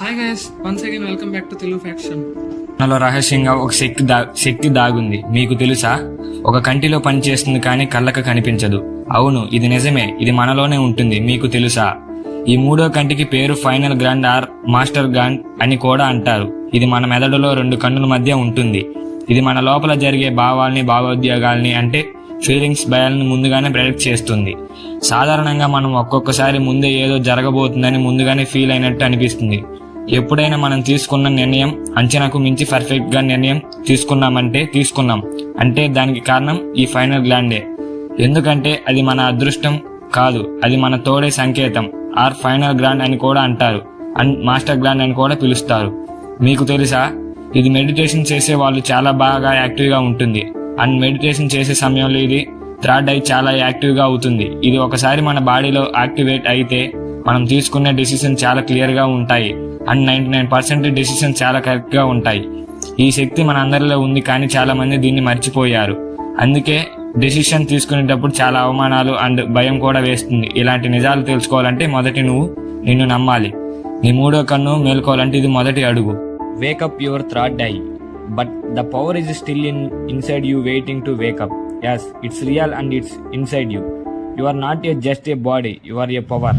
Hi guys once again welcome back to Telugu faction నాలో రహస్యంగా ఒక శక్తి దా శక్తి దాగుంది. మీకు తెలుసా? ఒక కంటిలో పనిచేస్తుంది కానీ కళ్ళకు కనిపించదు. అవును ఇది నిజమే. ఇది మనలోనే ఉంటుంది. మీకు తెలుసా? ఈ మూడో కంటికి పేరు final grand or master grand అని కూడా అంటారు. ఇది మన మెదడులో రెండు కన్నుల మధ్య ఉంటుంది. ఇది మన లోపల జరిగే భావాల్ని భావోద్యోగాల్ని అంటే ఫీలింగ్స్ భయాలను ముందుగానే ప్రెడిక్ట్ చేస్తుంది. సాధారణంగా మనం ఒక్కొక్కసారి ముందే ఏదో జరగబోతుందని ముందుగానే ఫీల్ అయినట్టు అనిపిస్తుంది. ఎప్పుడైనా మనం తీసుకున్న నిర్ణయం అంచనాకు మించి పర్ఫెక్ట్గా నిర్ణయం తీసుకున్నామంటే తీసుకున్నాం. అంటే దానికి కారణం ఈ ఫైనల్ గ్లాండే ఎందుకంటే అది మన అదృష్టం కాదు అది మన తోడే సంకేతం. ఆర్ ఫైనల్ గ్రాండ్ అని కూడా అంటారు అండ్ మాస్టర్ గ్రాండ్ అని కూడా పిలుస్తారు. మీకు తెలుసా? ఇది మెడిటేషన్ చేసే వాళ్ళు చాలా బాగా యాక్టివ్గా ఉంటుంది. అండ్ మెడిటేషన్ చేసే సమయంలో ఇది థర్డ్ ఐ చాలా యాక్టివ్గా అవుతుంది. ఇది ఒకసారి మన బాడీలో యాక్టివేట్ అయితే మనం తీసుకునే డెసిషన్ చాలా క్లియర్గా ఉంటాయి. And ninety nine percent decision చాలా కరెక్ట్గా ఉంటాయి. ఈ శక్తి మన అందరిలో ఉంది కానీ చాలా మంది దీన్ని మర్చిపోయారు. అందుకే డెసిషన్ తీసుకునేటప్పుడు చాలా అవమానాలు అండ్ భయం కూడా వేస్తుంది. ఇలాంటి నిజాలు తెలుసుకోవాలంటే మొదటి నువ్వు నిన్ను నమ్మాలి. నీ మూడో కన్ను మేల్కోవాలంటే ఇది మొదటి అడుగు. Wake up your throat die but the power is still in inside you waiting to wake up as it's real and it's inside you you are not a just a body you are a power